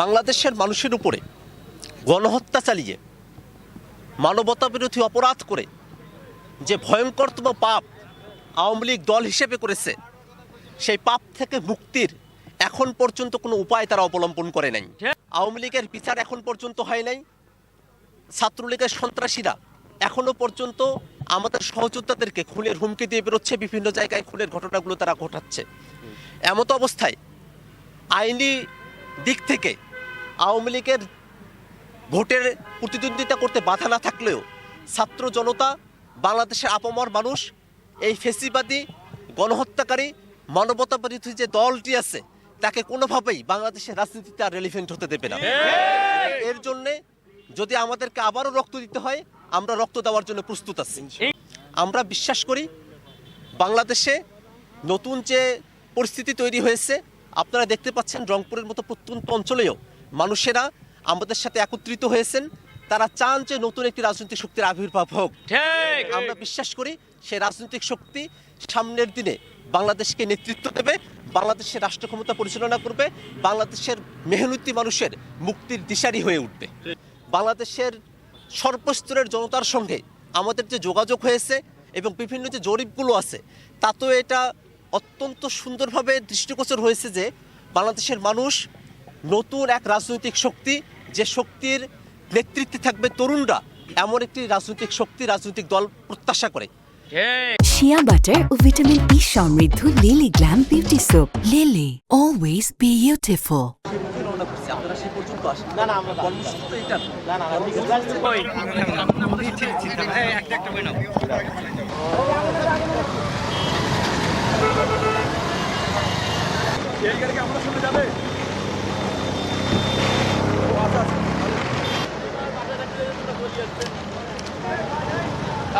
বাংলাদেশের মানুষের উপরে গণহত্যা চালিয়ে মানবতা বিরোধী অপরাধ করে, যে ভয়ঙ্করতম পাপ আওয়ামী লীগ দল হিসেবে করেছে, সেই পাপ থেকে মুক্তির এখন পর্যন্ত কোনো উপায় তারা অবলম্বন করে নাই। আওয়ামী লীগের বিচার এখন পর্যন্ত হয় নাই। ছাত্রলীগের সন্ত্রাসীরা এখনও পর্যন্ত আমাদের সহযোদ্ধাদেরকে খুনের হুমকি দিয়ে বেরোচ্ছে, বিভিন্ন জায়গায় খুনের ঘটনাগুলো তারা ঘটাচ্ছে। এমতো অবস্থায় আইনি দিক থেকে আওয়ামী লীগের ভোটের প্রতিদ্বন্দ্বিতা করতে বাধা না থাকলেও ছাত্র জনতা বাংলাদেশের আপমর মানুষ এই ফেসিবাদী গণহত্যাকারী মানবতা বিরোধী যে দলটি আছে তাকে কোনোভাবেই বাংলাদেশের রাজনীতিতে আর রেলিভেন্ট হতে দেবে না। এর জন্যে যদি আমাদেরকে আবারও রক্ত দিতে হয় আমরা রক্ত দেওয়ার জন্য প্রস্তুত আছি। আমরা বিশ্বাস করি বাংলাদেশে নতুন যে পরিস্থিতি তৈরি হয়েছে আপনারা দেখতে পাচ্ছেন রংপুরের মতো প্রত্যন্ত অঞ্চলেও মানুষেরা আমাদের সাথে একত্রিত হয়েছেন। তারা চান যে নতুন একটি রাজনৈতিক শক্তির আবির্ভাব হোক। আমরা বিশ্বাস করি সেই রাজনৈতিক শক্তি সামনের দিনে বাংলাদেশকে নেতৃত্ব দেবে বাংলাদেশের রাষ্ট্র ক্ষমতা পরিচালনা করবে বাংলাদেশের মেহনতি মানুষের মুক্তির দিশারি হয়ে উঠবে। বাংলাদেশের সর্বস্তরের জনতার সঙ্গে আমাদের যে যোগাযোগ হয়েছে এবং বিভিন্ন যে জরিপগুলো আছে তাতেও এটা অত্যন্ত সুন্দরভাবে দৃষ্টিগোচর হয়েছে যে বাংলাদেশের মানুষ নতুন এক রাজনৈতিক শক্তি যে শক্তির নেতৃত্বে থাকবে তরুণরা এমন একটি রাজনৈতিক শক্তি রাজনৈতিক দল প্রত্যাশা করে ঠিক শিয়া বাটার ও ভিটামিন ই সমৃদ্ধ Lily glam beauty soap Lily always beautiful সেই পর্যন্ত